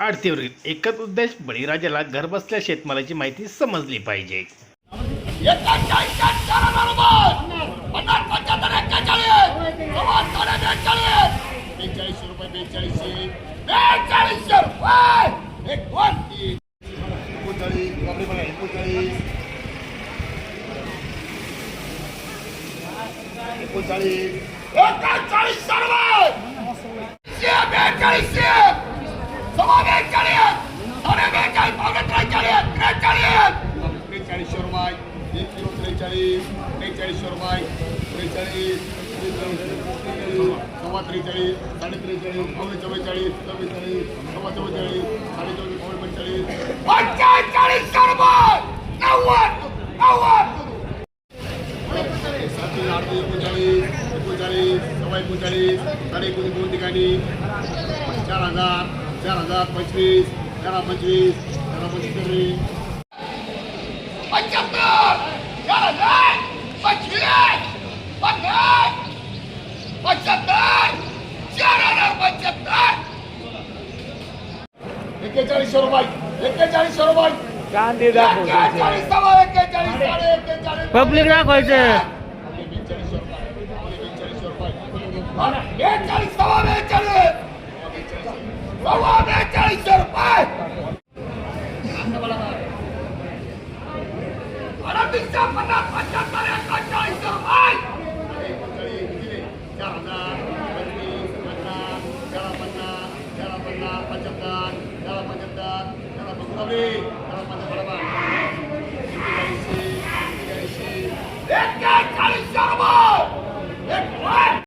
आरतीवरील एकच उद्देश बळीराजाला घरबसल्या शेतमालाची माहिती समजली पाहिजे एकोणचाळीस एकोणचाळीस एकोणचाळीस बेचाळीस त्रेचाळीस त्रेचाळीस त्रेचाळीसशे रुपये एक किलो त्रेचाळीस त्रेचाळीसशे रुपये त्रेचाळीस सव्वा त्रेचाळीस साडे त्रेचाळीस पावणे चव्वेचाळीस चव्वेचाळीस सव्वा चव्वेचाळीस साडे चव्वेचाळीस पावणे पंचेचाळीस पंचेचाळीसशे रुपये नव्वद नव्वद सातशे आठशे एकोणचाळीस एकोणचाळीस सव्वा एकोणचाळीस साडे एकोणीस दोन ठिकाणी चार हजार चार हजार पंचवीस चार पंचवीस चार पंचवीस. पंच्याहत्तर चार हजार पंचवीस पन्नास पंच्याहत्तर चार पंच्याहत्तर. रुपये रुपये. पब्लिक दाखवायचं. सव्वा बेचाळीसशे रुपये अडतीसशे पन्नास पंच्याहत्तर एकोणचाळीसशे रुपये चार हजार पंचवीस पन्नास चार पन्नास चार पन्नास पंच्याहत्तर चार पंच्याहत्तर चार पंचावन्न चार पंच्याहत्तर